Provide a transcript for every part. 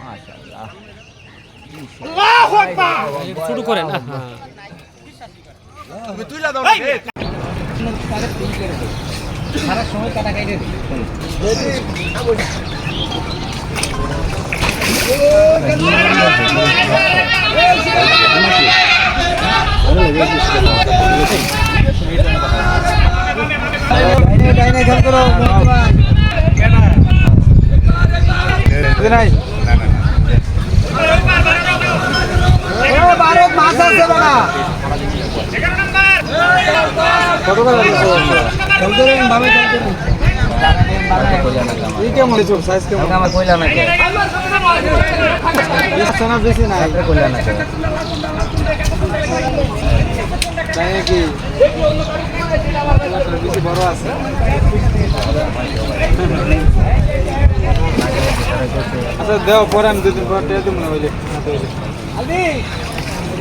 মাশাআল্লাহ শুরু করেন সারা সময় কাটা কাটে না বেশি নাই কইলা না বেশি বড় আছে আচ্ছা দেও পরে আমি দুদিন পর দিয়ে দেবো না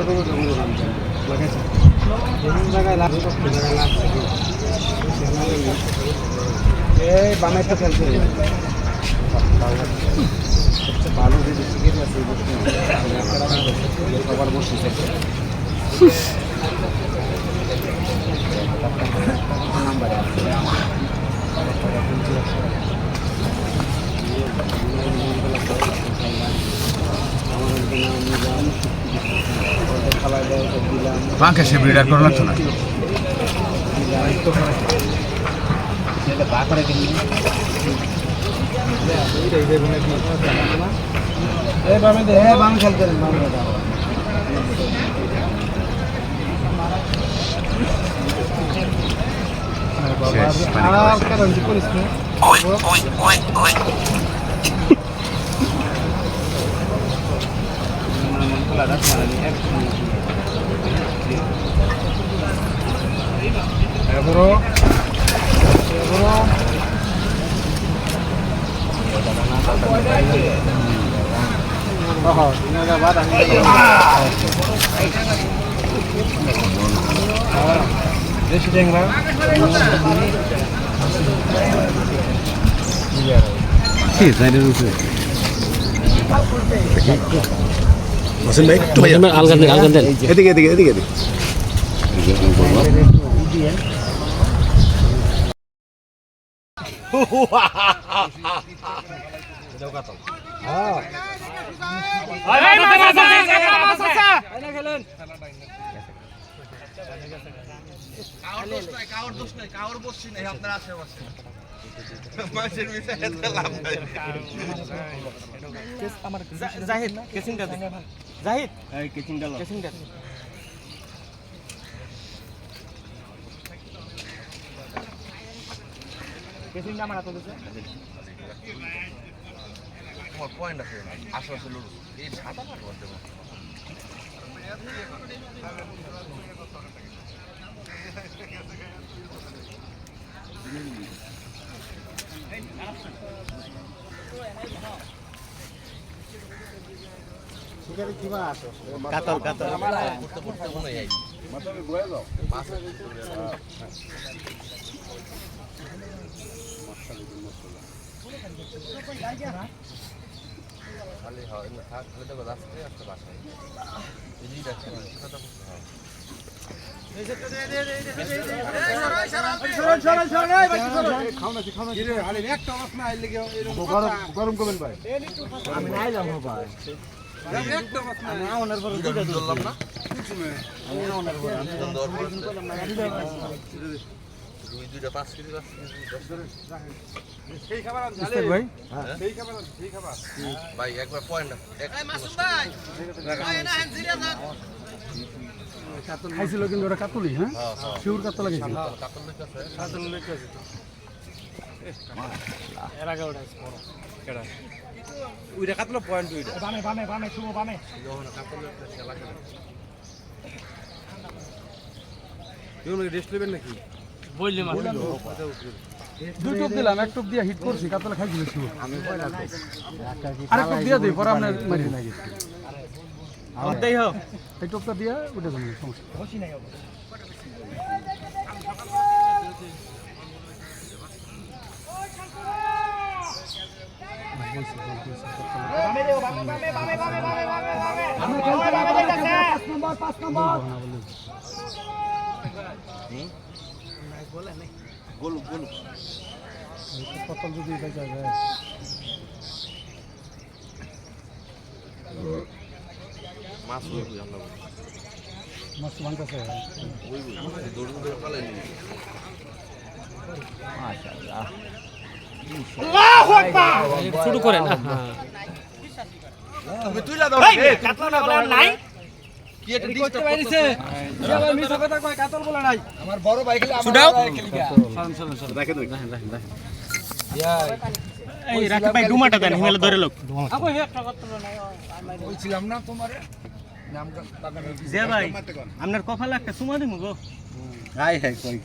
দোকান দাম না কি একটা বইটা ছোট ছোট লাগাইছে বিভিন্ন জায়গায় লাভ জায়গায় লাভ এই বামে তো খেলছে ভালো যে শিখে আছে সবার বসে নাম্বারে আছে। সে ব্রিডার করে লাগতো না? এ বামে দে হ্যাঁ ఎవరో ఎవరో Oh, ini ada barang. Ah, dia sedang lah. Iya. Sih, saya dulu sih. Hossain ভাই একটু ভাইয়া আলগান দেন আলগান দেন। এদিকে এদিকে এদিকে এদিকে। জাহিদ কেসিংটা দে। জাহিদ। কেসিংটা কেসিংটা কেসিংটা আমার হাতে দিছে পয়েন্ট আছে আশেপাশে লুডু। এই সাদা পাট করতে কাতল মনে হয় খালি হয় না থাক খালি বাসায় এই হ্যাঁ গরম করবেন ভাই ধরলাম না দুই দুইটা পাঁচ কেজি পাঁচ কেজি দশ কেজি ভাই। ভাই? একবার পয়েন্ট এক খাইছিল কিন্তু ওরা কাতলি হ্যাঁ? হ্যাঁ হ্যাঁ। শিউর কাতলা গেছিল কাতল এর আগে ওটা কেডা? ওইটা কাতলো পয়েন্ট ওইটা বামে বামে বামে শুভ বামে রেস্ট নেবেন নাকি বললি মা দুই টুপ দিলাম এক টুপ দিয়ে হিট করছি কাতলা খাই দিয়েছি আমি আরেক টুপ দিয়ে দিই পরে আপনার মারি লাগে অর্ধেই হোক এই টুপটা দিয়ে উঠে যাবেন সমস্যা নাই হবে বামে দেও বামে বামে বামে বামে বামে বামে বামে পাঁচ নম্বর পাঁচ নম্বর পতল যদি বেচা যায় মাছ মাছ ভাঙতেছে দৌড় দৌড় পালাই নিয়ে শুরু করেন আপনার কপালে একটা চুমা দিমু গো হাই হাই কই